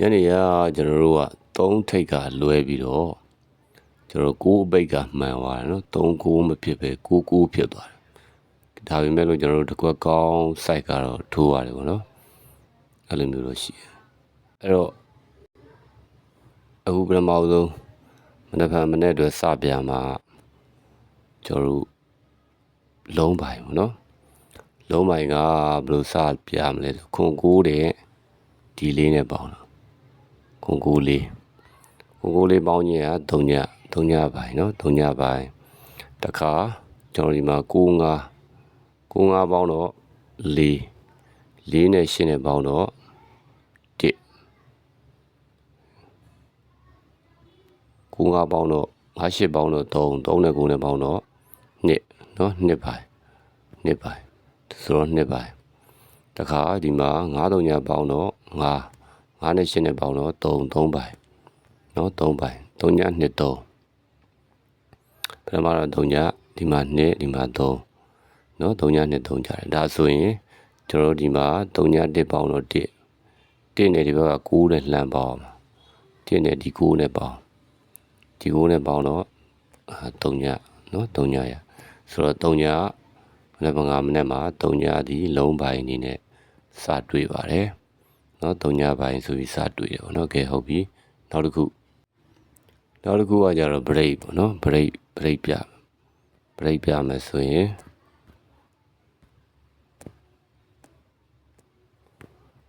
ညနေရကျွန်တော်တို့က3ထိတ်ကလွဲပြီးတော့ကျွန်တော်9အပိတ်ကမှန်သွားတယ်နော်3 9မဖြစ်ပဲ9 9ဖြစ်သွားတယ်ဒါပေမဲ့လို့ကျွန်တော်တို့တစ်ခွက်ကောင်း site ကတော့ထိုးရတယ်ပေါ့နော်အဲ့လိုမျိုးတော့ရှိတယ်အဲ့တော့အခုပထမဆုံးမနေ့ကမနေ့အတွက်စပြမှာကျွန်တော်တို့လုံးပိုင်ပေါ့နော်လုံးပိုင်ကဘယ်လိုစပြမလဲဆိုခွန်9တဲ့ဒီလေးနဲ့ပေါင်းတော့ ကိုကိုလေးကိုကိုလေးပေါင်းကြီးကဒုံညဒုံညပိုင်းနော်ဒုံညပိုင်းတခါကျွန်တော်ဒီမှာကိုငါကိုငါပေါင်းတော့လေးလေးနဲ့ရှင်းနဲ့ပေါင်းတော့တစ်ကိုငါပေါင်းတော့ငါရှစ်ပေါင်းတော့သုံးသုံးနဲ့ကိုနဲ့ပေါင်းတော့နှစ်နော်နှစ်ပိုင်းနှစ်ပိုင်းဆိုတော့နှစ်ပိုင်းတခါဒီမှာ9 3ညပေါင်းတော့9 9နဲ့8နဲ့ပေါင်းတော့3 3ပိုင်เนาะ3ပိုင်3ည2 3ပထမတော့3ညဒီမှာ2ဒီမှာ3เนาะ3ည2 3ကြတယ်ဒါဆိုရင်ကျွန်တော်တို့ဒီမှာ3ည1ပေါင်းတော့1 1နဲ့ဒီဘက်က9နဲ့လှမ်းပေါင်း1နဲ့ဒီ9နဲ့ပေါင်းဒီ9နဲ့ပေါင်းတော့3ညเนาะ3ညရဆိုတော့3ညမနေ့က5မိနစ်မှာ3ညဒီလုံးပိုင်းအနေနဲ့စတွေ့ပါတယ် နော်၃ညပိုင်းဆိုပြီးစတွေ့တယ်ပေါ့နော်ကဲဟုတ်ပြီနောက်တစ်ခုနောက်တစ်ခုကကြတော့ break ပေါ့နော် break break ပြ break ပြမယ်ဆိုရင်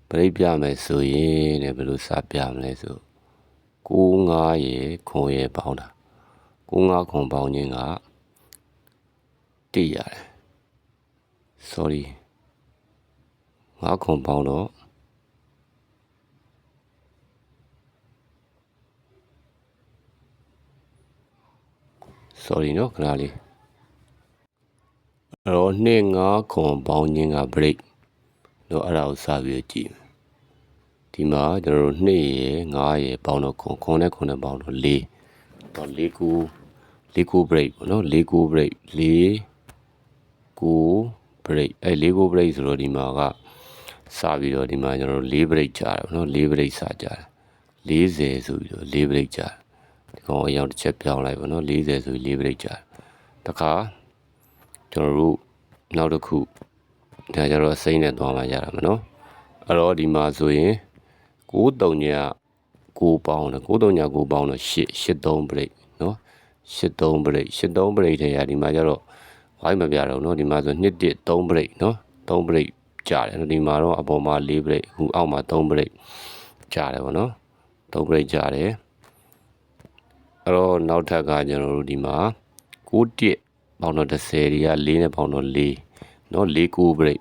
ပရိပြမယ်ဆိုရင်တဲ့ဘယ်လိုစပြမလဲဆို65ရေခွန်ရေပေါင်းတာ65ခွန်ပေါင်းခြင်းကတိရတယ် sorry 9ခွန်ပေါင်းတော့ sorry နော်ခဏလေးအဲ့တော့နှစ်ငါးခွန်ပေါင်းခြင်းက break တော့အဲ့ဒါကိုစပြီးကြည့်ဒီမှာကျွန်တော်တို့နှစ်ရယ်ငါးရယ်ပေါင်းတော့ခွန်ခွန်နဲ့ခွန်နဲ့ပေါင်းတော့လေးတော့လေးကိုလေးကို break ပေါ့နော်လေးကို break လေးကို break အဲ့လေးကို break ဆိုတော့ဒီမှာကစပြီးတော့ဒီမှာကျွန်တော်တို့၄ break ကြာတယ်ပေါ့နော်၄ break စကြာတယ်40ဆိုပြီးတော့၄ break ကြာတယ် ဒီကောင်အရောက်တစ်ချက်ပြောင်းလိုက်ပေါ့နော်40ဆိုပြီး4 break ကြာတယ်တခါကျွန်တော်တို့နောက်တစ်ခုဒါကြတော့စိမ့်နဲ့သွားမှရတာမနော်အဲ့တော့ဒီမှာဆိုရင်9 3ည9ပေါင်းတယ်9 3ည9ပေါင်းတော့8 83 break နော်83 break 83 break ထဲရဒီမှာကျတော့ဝိုင်းမပြတော့နော်ဒီမှာဆို2 1 3 break နော်3 break ကြာတယ်နော်ဒီမှာတော့အပေါ်မှာ4 break ဟိုအောက်မှာ3 break ကြာတယ်ဗောနော်3 break ကြာတယ် အဲ့တော့နောက်ထပ်ကကျွန်တော်တို့ဒီမှာ9 1ပေါင်းတော့30တွေက4နဲ့ပေါင်းတော့4နော်4 9 break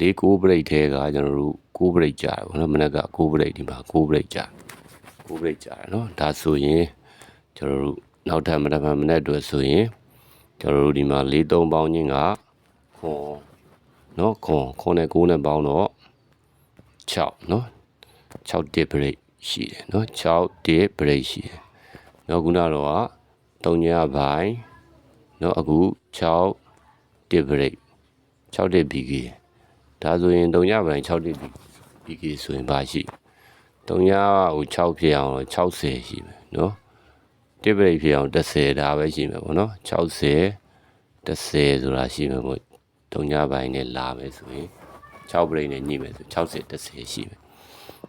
4 9 break ထဲကကျွန်တော်တို့9 break ကြာတယ်ဗောနော်မနေ့က9 break ဒီမှာ9 break ကြာ9 break ကြာတယ်နော်ဒါဆိုရင်ကျွန်တော်တို့နောက်ထပ်မနေ့ကမနေ့အတွက်ဆိုရင်ကျွန်တော်တို့ဒီမှာ4 3ပေါင်းခြင်းကခွန်နော်ခွန်ခွန်နဲ့9နဲ့ပေါင်းတော့6နော်6 dip break ရှိတယ်နော်6 dip break ရှိတယ် နော်ခုနတော့က3ညပိုင်းနော်အခု6 dip break 6 dip bg ဒါဆိုရင်3ညပိုင်း6 dip bg ဆိုရင်ပါရှိ3ညဟို6ဖြစ်အောင်60ရှိမယ်နော် dip break ဖြစ်အောင်30ဒါပဲရှိမယ်ပေါ့နော်60 30ဆိုတာရှိမယ်ပေါ့3ညပိုင်းနဲ့လာမယ်ဆိုရင်6 break နဲ့ညှိမယ်ဆို60 30ရှိမယ်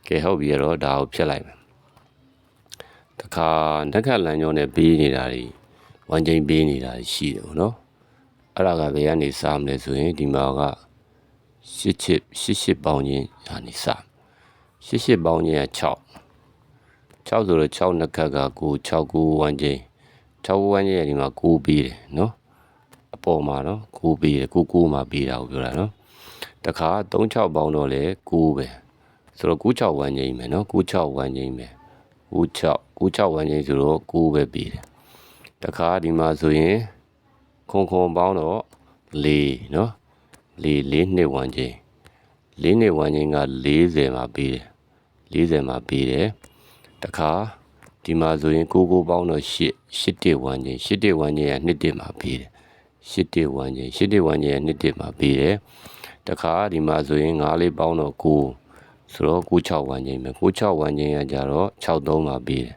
ကဲဟုတ်ပြီအဲ့တော့ဒါကိုဖြတ်လိုက်မယ် တခါဓက္ခလမ်းကြောနဲ့ပေးနေတာတွေဝမ်းချိန်ပေးနေတာတွေရှိတယ်ပေါ့နော်အဲ့ဒါကဘယ်ကနေစားမလဲဆိုရင်ဒီမှာကရှစ်ချစ်ရှစ်ရှစ်ပေါင်းခြင်းဟာနေစားရှစ်ရှစ်ပေါင်းခြင်းက6 6ဆိုတော့6နှစ်ခက်က9 6 9ဝမ်းချိန်6ဝမ်းချိန်ဒီမှာ9ပေးတယ်နော်အပေါ်မှာနော်9ပေးတယ်9 9မှာပေးတာကိုပြောတာနော်တခါ3 6ပေါင်းတော့လေ9ပဲဆိုတော့9 6ဝမ်းချိန်မယ်နော်9 6ဝမ်းချိန်မယ်9 6 9 6ဝမ်းချိန်ဆိုတော့9ပဲပေးတယ်တခါဒီမှာဆိုရင်ခွန်ခွန်ပေါင်းတော့4နော်4 4နှစ်ဝမ်းချိန်4နှစ်ဝမ်းချိန်က40မှာပေးတယ်40မှာပေးတယ်တခါဒီမှာဆိုရင်ကိုကိုပေါင်းတော့8 8တစ်ဝမ်းချင်း8တစ်ဝမ်းချင်းက2တစ်မှာပေးတယ်8တစ်ဝမ်းချင်း8တစ်ဝမ်းချင်းက2တစ်မှာပေးတယ်တခါဒီမှာဆိုရင်9လေးပေါင်းတော့9ဆိုတော့96ဝန်းကျင်းပဲ96ဝန်းကျင်းကကြတော့63မှာပြီးတယ်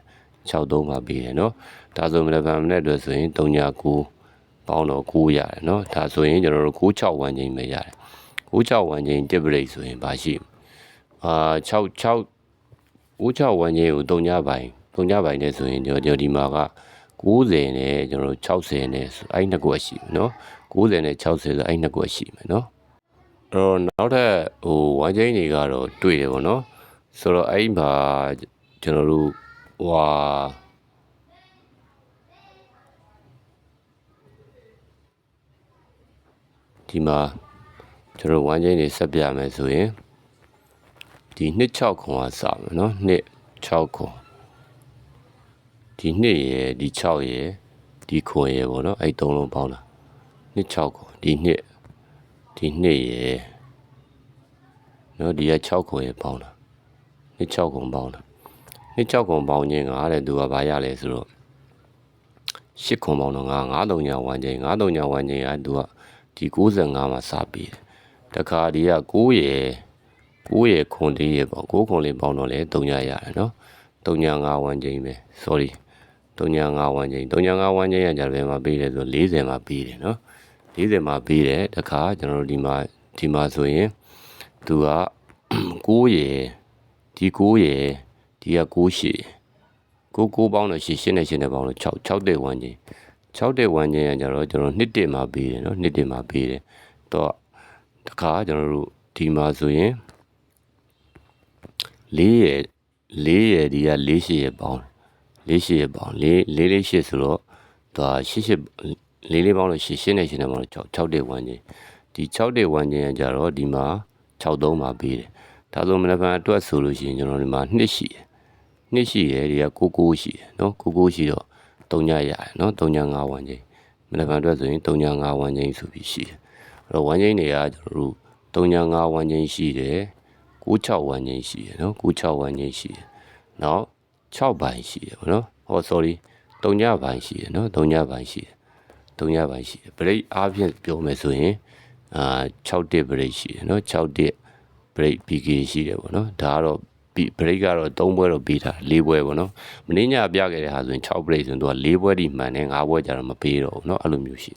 63မှာပေးတယ်နော်ဒါဆိုမလဘန်နဲ့အတွက်ဆိုရင်39ပေါင်းတော့9ရတယ်နော်ဒါဆိုရင်ကျွန်တော်တို့961ချိန်ပဲရတယ်961ချိန်တစ်ပရိတ်ဆိုရင်ဘာရှိအာ66 961ချိန်ကို3ညပိုင်း3ညပိုင်းနဲ့ဆိုရင်ကျွန်တော်ဒီမှာက90နဲ့ကျွန်တော်60နဲ့အဲ့နှစ်ကွက်ရှိမယ်နော်90နဲ့60ဆိုအဲ့နှစ်ကွက်ရှိမယ်နော်အဲ့တော့နောက်ထပ်ဟိုဝိုင်းချင်းတွေကတော့တွေ့တယ်ဗောနော်ဆိုတော့အဲ့မှာကျွန်တော်တို့ ဟွာဒီမှာကျွန်တော်ဝိုင်းချင်းတွေဆက်ပြမယ်ဆိုရင်ဒီနှစ်6ခွန်ကစမယ်နော်နှစ်6ခွန်ဒီနှစ်ရယ်ဒီ6ရယ်ဒီခွန်ရယ်ပေါ့နော်အဲ့သုံးလုံးပေါင်းတာနှစ်6ခွန်ဒီနှစ်ဒီနှစ်ရယ်နော်ဒီက6ခွန်ရယ်ပေါင်းတာနှစ်6ခွန်ပေါင်းတာ နှစ်6ခွန်ပေါင်းခြင်းကတဲ့သူကဘာရလဲဆိုတော့8ခွန်ပေါင်းတော့ငါ9ညဝမ်းခြင်း9ညဝမ်းခြင်းကသူကဒီ95မှာစပြီးတယ်တခါဒီက9ရယ်9ရယ်ခွန်လေးရယ်ပေါ့9ခွန်လေးပေါင်းတော့လေ3ညရတယ်နော်3ည5ဝမ်းခြင်းပဲ sorry 305ဝန်းကျင်း305ဝန်းကျင်းရကြတယ်မှာပေးတယ်ဆို40မှာပေးတယ်နော်40မှာပေးတယ်တခါကျွန်တော်တို့ဒီမှာဒီမှာဆိုရင်သူက9ရယ်ဒီ9ရယ် ဒီက9ရှည်9 9ပေါင်းတော့ရှည်ရှင်းနဲ့ရှင်းနဲ့ပေါင်းတော့6 6တဲ့ဝန်းကျင်း6တဲ့ဝန်းကျင်းရကြတော့ကျွန်တော်နှစ်တင်မှာပေးတယ်နော်နှစ်တင်မှာပေးတယ်တော့တခါကျွန်တော်တို့ဒီမှာဆိုရင်4ရယ်4ရယ်ဒီက4ရှည်ရယ်ပေါင်းတယ်လေးရှိရပေါင်းလေးလေးလေးရှိဆိုတော့ဒါရှိရှိလေးလေးပေါင်းလို့ရှိရှင်းနေရှင်းနေပေါင်းလို့6 6တဲ့ဝန်းကျင်ဒီ6တဲ့ဝန်းကျင်ကကြတော့ဒီမှာ63မှာပေးတယ်ဒါဆိုမနက်ဖြန်အတွက်ဆိုလို့ရှိရင်ကျွန်တော်ဒီမှာ2ရှိတယ် 2ရှိတယ်ဒီက99ရှိတယ်နော်99ရှိတော့3ညရတယ်နော်3ည5ဝန်းကျင်မနက်ဖြန်အတွက်ဆိုရင်3ည5ဝန်းကျင်ဆိုပြီးရှိတယ်အဲ့တော့ဝန်းကျင်တွေကကျွန်တော်တို့3ည5ဝန်းကျင်ရှိတယ်96ဝန်းကျင်ရှိတယ်နော်96ဝန်းကျင်ရှိတယ်နောက်6ပိုင်းရှိတယ်ဗောနော်ဟော sorry 3ညပိုင်းရှိတယ်နော်3ညပိုင်းရှိတယ်3ညပိုင်းရှိတယ် break အားဖြင့်ပြောမယ်ဆိုရင်အာ6တစ် break ရှိတယ်နော်6တစ် break PK ရှိတယ်ဗောနော်ဒါကတော့ break ကတော့3ပွဲတော့ပြီးတာ4ပွဲဗောနော်မင်းညပြခဲ့တဲ့ဟာဆိုရင်6 break ဆိုရင်သူက4ပွဲဒီမှန်တယ်5ပွဲကြတော့မပေးတော့ဘူးเนาะအဲ့လိုမျိုးရှိ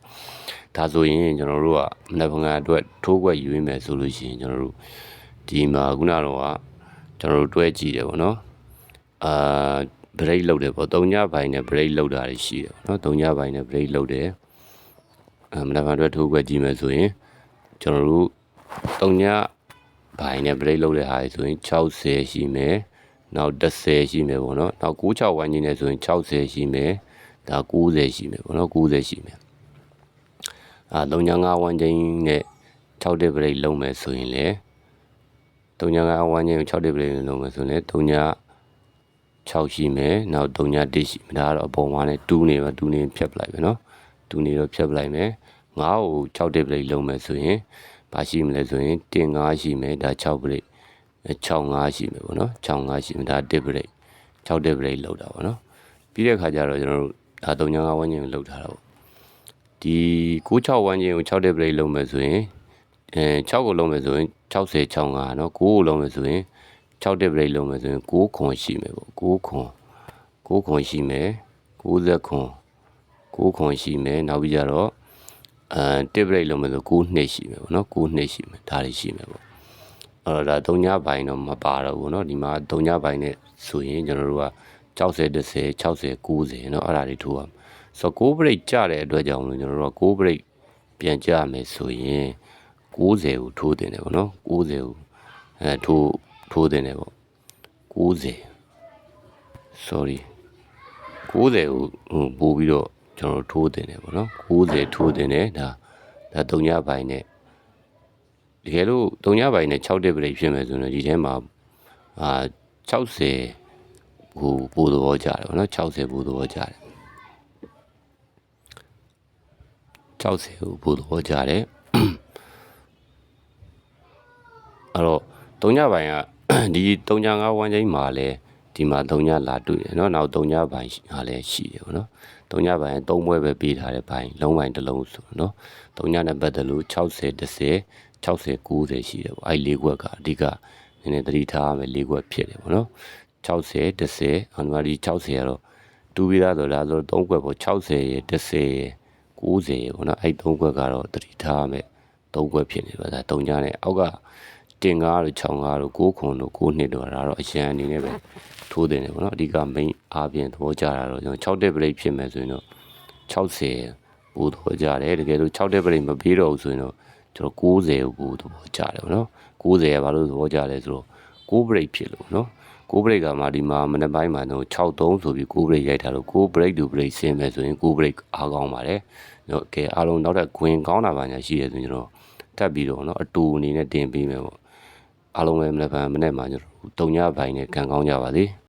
ဒါဆိုရင်ကျွန်တော်တို့ကမနက်ဖြန်အတွက်ထိုးခွက်ယူရင်းမယ်ဆိုလို့ရှိရင်ကျွန်တော်တို့ဒီမှာခုနတော့ကကျွန်တော်တို့တွဲကြည့်တယ်ဗောနော်အာဘရိတ်လောက်တယ်ပေါ့၃ညပိုင်းနဲ့ဘရိတ်လောက်တာရှိတယ်ပေါ့နော်၃ညပိုင်းနဲ့ဘရိတ်လောက်တယ်အမနက်ဖြန်အတွက်ထိုးခွက်ကြည့်မယ်ဆိုရင်ကျွန်တော်တို့၃ည ပိုင်းနဲ့ဘရိတ်လောက်တဲ့ဟာဆိုရင်60ရှိမယ်နောက်30ရှိမယ်ပေါ့နော်နောက်96ဝိုင်းကြီးနဲ့ဆိုရင်60ရှိမယ်ဒါ90ရှိမယ်ပေါ့နော်90ရှိမယ်အာ3ည5ဝိုင်းကြီးနဲ့6တဲ့ဘရိတ်လုံးမယ်ဆိုရင်လေ3ည5ဝိုင်းကြီးကို6တဲ့ဘရိတ်လုံးမယ်ဆိုရင်လေ3ည6ရှိမယ်နောက်3ည1ရှိမယ်ဒါကတော့အပေါ်မှာနဲ့2နေပါ2နေဖြတ်ပလိုက်မယ်နော်2နေတော့ဖြတ်ပလိုက်မယ်9ကို6တစ်ပလိတ်လုံးမယ်ဆိုရင် ဘာရှိမလဲဆိုရင်တင်9ရှိမယ်ဒါ6ပလိတ်6 5ရှိမယ်ပေါ့နော်6 5ရှိမယ်ဒါ1ပလိတ်6တစ်ပလိတ်လောက်တာပေါ့နော်ပြီးတဲ့ခါကျတော့ကျွန်တော်တို့ဒါ3ည5ဝန်းကျင်ကိုလောက်ထားတာပေါ့ဒီ96ဝန်းကျင်ကို6တစ်ပလိတ်လုံးမယ်ဆိုရင်အဲ6ကိုလုံးမယ်ဆိုရင်60 65เนาะ9ကိုလုံးမယ်ဆိုရင်6တက်ပရိတ်လုံးမယ်ဆိုရင်6ခွန်ရှိမယ်ပေါ့6ခွန်6ခွန်ရှိမယ်90ခွန်6ခွန်ရှိမယ်နောက်ပြီးကြတော့ အဲတက်ပရိတ်လုံးမယ်ဆို9နှစ်ရှိမယ်ပေါ့နော်9နှစ်ရှိမယ်ဒါတွေရှိမယ်ပေါ့အဲ့တော့ဒါ3ညပိုင်းတော့မပါတော့ဘူးเนาะဒီမှာ3ညပိုင်းနဲ့ဆိုရင်ကျွန်တော်တို့က60 30 60 90เนาะအဲ့ဒါတွေထိုးရမယ်ဆိုတော့6 break ကြတဲ့အတွက်ကြောင့်လို့ကျွန်တော်တို့က6 break ပြန်ကြမယ်ဆိုရင်90ကိုထိုးတင်တယ်ပေါ့နော်90ကိုအဲထိုးထိုးတင်တယ်ပေါ့90 sorry 90ကိုဟိုပို့ပြီးတော့ ကျွန်တော်ထိုးတင်တယ်ပေါ့နော်90ထိုးတင်တယ်ဒါဒါ3ညပိုင်းနဲ့တကယ်လို့3ညပိုင်းနဲ့6တက်ပရိဖြစ်မယ်ဆိုရင်ဒီထဲမှာအာ60ဟိုပို့သဘောကြတယ်ပေါ့နော်60ပို့သဘောကြတယ်60ကိုပို့သဘောကြတယ်အဲ့တော့3ညပိုင်းကဒီ3ည5ဝမ်းချင်းမှာလဲ ဒီမှာ3ညလာတွေ့တယ်เนาะနောက်3ညပိုင်းဟာလဲရှိတယ်ပေါ့နော်3ညပိုင်း3ပွဲပဲပေးထားတဲ့ပိုင်းလုံးပိုင်းတစ်လုံးဆိုเนาะ3ညနဲ့ပတ်သက်လို့60 30 60 90ရှိတယ်ပေါ့အဲ့လေးခွက်ကအဓိက နည်းနည်းသတိထားရမယ်၄ခွက်ဖြစ်တယ်ပေါ့နော်60 10အန်မဒီ60ကတော့တူပြီးသားဆိုလားဆိုတော့3ခွက်ပေါ့60ရယ်10ရယ်90ရယ်ပေါ့နော်အဲ့3ခွက်ကတော့သတိထားရမယ်3ခွက်ဖြစ်နေပါဒါ3ညနဲ့အောက်ကတင်ကားတို့6ကားတို့9ခွန်တို့9နှစ်တို့ဒါတော့အရန်အနေနဲ့ပဲ ထိုးတယ်နေပေါ့နော်အဓိက main အားဖြင့်သဘောကျတာတော့ကျွန်တော်6တက်ပရိတ်ဖြစ်မယ်ဆိုရင်တော့60ပို့သဘောကျတယ်တကယ်လို့6တက်ပရိတ်မပြီးတော့ဘူးဆိုရင်တော့ကျွန်တော်90ကိုပို့သဘောကျတယ်ပေါ့နော်90ကဘာလို့သဘောကျလဲဆိုတော့6ပရိတ်ဖြစ်လို့နော်6 break ကမှဒီမှာမနေ့ပိုင်းမှာတော့63ဆိုပြီး6 break ရိုက်တာလို့6 break to break ဆင်းမယ်ဆိုရင်6 break အားကောင်းပါတယ်။နော်ကဲအားလုံးနောက်ထပ်ခွင်ကောင်းတာပါညာရှိရဆိုရင်ကျွန်တော်ထပ်ပြီးတော့နော်အတူအနေနဲ့တင်ပေးမယ်ပေါ့။အားလုံးပဲမနေ့ပိုင်းမနေ့မှာကျွန်တော်တုံညပိုင်းနဲ့ကန်ကောင်းကြပါစေ။